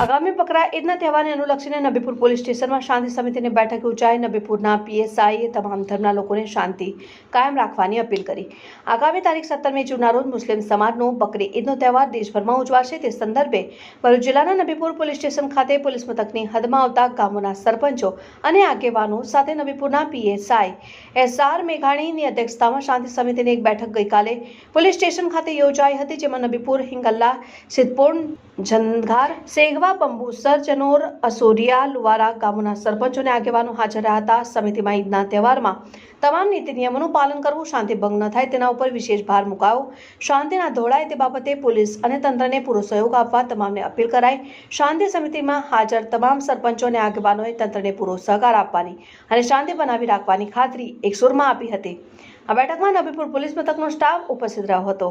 ઈદના તહેવારને અનુલક્ષીને નબીપુર પોલીસ સ્ટેશનમાં શાંતિ સમિતિની બેઠક યોજાઈ નબીપુરના પીએસઆઈએ તમામ ધર્મના લોકોને શાંતિ કાયમ રાખવાની અપીલ કરી. આગામી તારીખ સત્તર મે જૂનના રોજ મુસ્લિમ સમાજનો બકરી ઈદનો તહેવાર દેશભરમાં ઉજવાશે. તે સંદર્ભે ભરૂચ જિલ્લાના નબીપુર પોલીસ સ્ટેશન ખાતે પોલીસ મથકની હદમાં આવતા ગામોના સરપંચો અને આગેવાનો સાથે નબીપુરના પીએસઆઈ એસઆર મેઘાણીની અધ્યક્ષતામાં શાંતિ સમિતિની એક બેઠક ગઈકાલે પોલીસ સ્ટેશન ખાતે યોજાઈ હતી, જેમાં નબીપુર હિંગલ્લા સિદ્ધપુર જંધાર સેગવા બંબુસર જનોર અસોરિયા, લુવારા ગામોના સરપંચોને આગેવાનો હાજર રહ્યા હતા. સમિતિમાં ઈદના તહેવારમાં તમામ નીતિ નિયમોનું પાલન કરવું, શાંતિ ભંગ ન થાય તેના ઉપર વિશેષ ભાર મુકાયો. શાંતિના ધોળાય તે બાબતે પોલીસ અને તંત્રને પૂરો સહયોગ આપવા તમામને અપીલ કરાઈ. શાંતિ સમિતિમાં હાજર તમામ સરપંચો અને આગેવાનોએ તંત્રને પૂરો સહકાર આપવાની અને શાંતિ બનાવી રાખવાની ખાતરી એકસુરમાં આપી હતી. આ બેઠકમાં નબીપુર પોલીસ મથકનો સ્ટાફ ઉપસ્થિત રહ્યો હતો.